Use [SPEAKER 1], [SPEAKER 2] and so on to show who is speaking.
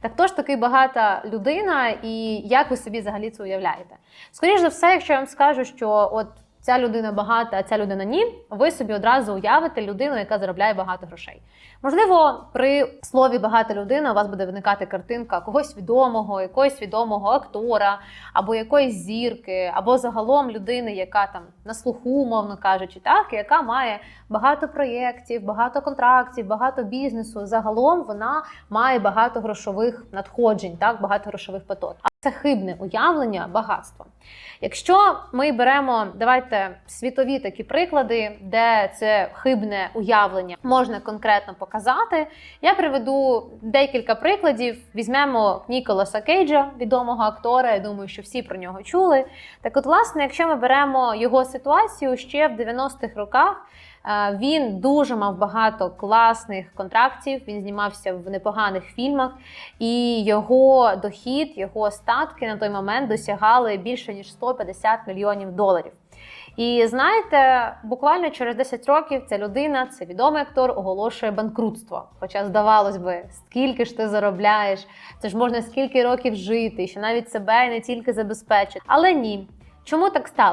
[SPEAKER 1] Так хто ж такий багата людина, і як ви собі взагалі це уявляєте? Скоріше за все, якщо я вам скажу, що от ця людина багата, а ця людина ні, ви собі одразу уявите людину, яка заробляє багато грошей. Можливо, при слові багата людина у вас буде виникати картинка когось відомого, якогось відомого актора, або якоїсь зірки, або загалом людини, яка там на слуху, мовно кажучи, так, яка має багато проєктів, багато контрактів, багато бізнесу. Загалом вона має багато грошових надходжень, так, багато грошових потоків. Це хибне уявлення багатства. Якщо ми беремо, давайте світові такі приклади, де це хибне уявлення можна конкретно показати. Я приведу декілька прикладів. Візьмемо Ніколаса Кейджа, відомого актора. Я думаю, що всі про нього чули. Так, от, власне, якщо ми беремо його ситуацію ще в 90-х роках. Е, Він дуже мав багато класних контрактів. Він знімався в непоганих фільмах, і його дохід, його статки на той момент досягали більше ніж 150 мільйонів доларів. І знаєте, буквально через 10 років ця людина, це відомий актор, оголошує банкрутство. Хоча, здавалось би, скільки ж ти заробляєш, це ж можна скільки років жити, що навіть себе не тільки забезпечити. Але ні. Чому так сталося?